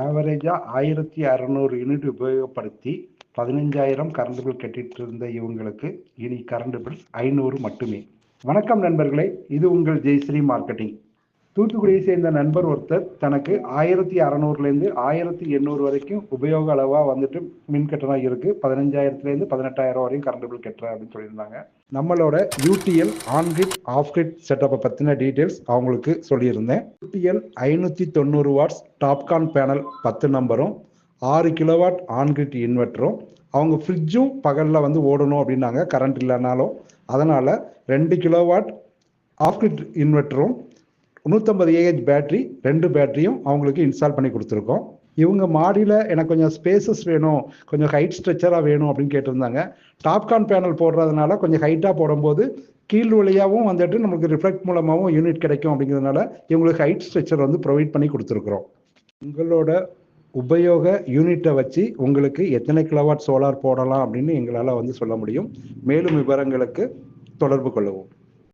ஆவரேஜாக ஆயிரத்தி அறநூறு யூனிட் உபயோகப்படுத்தி பதினஞ்சாயிரம் கரண்ட் பில் கட்டிட்டு இருந்த இவங்களுக்கு இனி கரண்ட் பில் ஐநூறு மட்டுமே. வணக்கம் நண்பர்களே இது உங்கள் ஜெய்ஸ்ரீ மார்க்கெட்டிங் தூத்துக்குடியை சேர்ந்த நண்பர் ஒருத்தர் தனக்கு ஆயிரத்தி அறநூறுலேருந்து ஆயிரத்தி எண்ணூறு வரைக்கும் உபயோக அளவாக வந்துட்டு மின் கட்டணம் இருக்குது பதினஞ்சாயிரத்துலேருந்து பதினெட்டாயிரம் வரையும் கரண்ட் பில் கட்டுறேன் அப்படின்னு சொல்லியிருந்தாங்க. நம்மளோட யூடிஎல் ஆன்கிரிட் ஆஃப்கிரிட் செட்டப்பை பற்றின டீட்டெயில்ஸ் அவங்களுக்கு சொல்லியிருந்தேன். யூடிஎல் ஐநூற்றி தொண்ணூறு வாட்ஸ் டாப்கான் பேனல் பத்து நம்பரும் ஆறு கிலோவாட் ஆன்கிரிட் இன்வெர்ட்டரும் அவங்க ஃப்ரிட்ஜும் பகலில் வந்து ஓடணும் அப்படின்னாங்க. கரண்ட் இல்லைனாலும். அதனால் ரெண்டு கிலோவாட் ஆஃப்கிரிட் இன்வெர்ட்டரும் நூற்றம்பது ஏஹெச் பேட்ரி ரெண்டு பேட்டரியும் அவங்களுக்கு இன்ஸ்டால் பண்ணி கொடுத்துருக்கோம். இவங்க மாடியில் எனக்கு கொஞ்சம் ஸ்பேசஸ் வேணும் கொஞ்சம் ஹைட் ஸ்ட்ரெச்சராக வேணும் அப்படின்னு கேட்டிருந்தாங்க. டாப்கான் பேனல் போடுறதுனால கொஞ்சம் ஹைட்டாக போடும்போது கீழ் வழியாகவும் வந்துட்டு நம்மளுக்கு ரிஃப்ளெக்ட் மூலமாகவும் யூனிட் கிடைக்கும் அப்படிங்கிறதுனால இவங்களுக்கு ஹைட் ஸ்ட்ரெச்சர் வந்து ப்ரொவைட் பண்ணி கொடுத்துருக்குறோம். உங்களோட உபயோக யூனிட்டை வச்சு உங்களுக்கு எத்தனை கிலோவாட் சோலார் போடலாம் அப்படின்னு எங்களால் வந்து சொல்ல முடியும். மேலும் விவரங்களுக்கு தொடர்பு கொள்ளவும்.